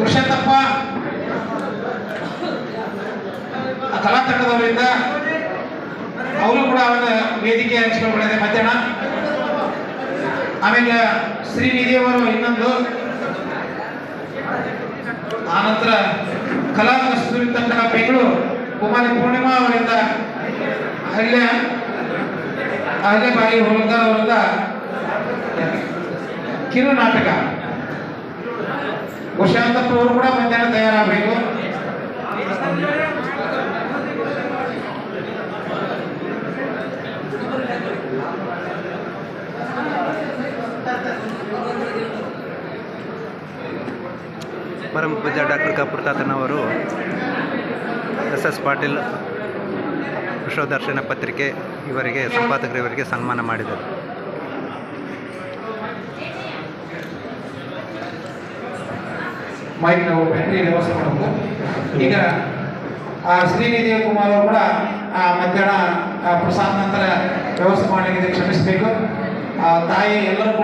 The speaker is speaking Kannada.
ಪುರುಷೋತ್ತಪ್ಪ. ಕಲಾ ತಂಡದವರಿಂದ ಅವರು ಕೂಡ ಅವನ ವೇದಿಕೆ ಹಂಚ್ಕೊಂಡ್ಬಿಟ್ಟಿದೆ. ಮಧ್ಯಾಹ್ನ. ಆಮೇಲೆ ಶ್ರೀನಿಧಿಯವರು ಇನ್ನೊಂದು. ಆನಂತರ ಕಲಾ ಕಸ್ತೂರಿ ತಂಡ ಬೆಂಗಳೂರು ಕುಮಾರಿ ಪೂರ್ಣಿಮಾ ಅವರಿಂದ ಅಹಲ್ಯ ಬಾಯಿ ಹೋಲ್ಕರ್ ಅವರಿಂದ ಕಿರು ನಾಟಕ ಅವರು ಕೂಡ ಮಧ್ಯಾಹ್ನ ತಯಾರಾಗಬೇಕು. ಪರಮ ಪೂಜ್ಯ ಡಾಕ್ಟರ್ ಕಪೂರ್ ತಾತನವರು ಎಸ್ ಎಸ್ ಪಾಟೀಲ್ ವಿಶ್ವದರ್ಶನ ಪತ್ರಿಕೆ ಇವರಿಗೆ ಸಂಪಾದಕರು ಇವರಿಗೆ ಸನ್ಮಾನ ಮಾಡಿದರು. ಮೈಕ್ ನಾವು ಬ್ಯಾಟ್ರಿ ವ್ಯವಸ್ಥೆ ಮಾಡಬೇಕು. ಈಗ, ಆ ಶ್ರೀನಿಧಿ ಕುಮಾರ್ ಅವರು ಕೂಡ, ಆ, ಮಧ್ಯಾಹ್ನ ಪ್ರಸಾದ ನಂತರ ವ್ಯವಸ್ಥೆ ಮಾಡಲಿಕ್ಕೆ ಕ್ಷಮಿಸಬೇಕು. ಆ, ತಾಯಿ ಎಲ್ಲರೂ ಕೂಡ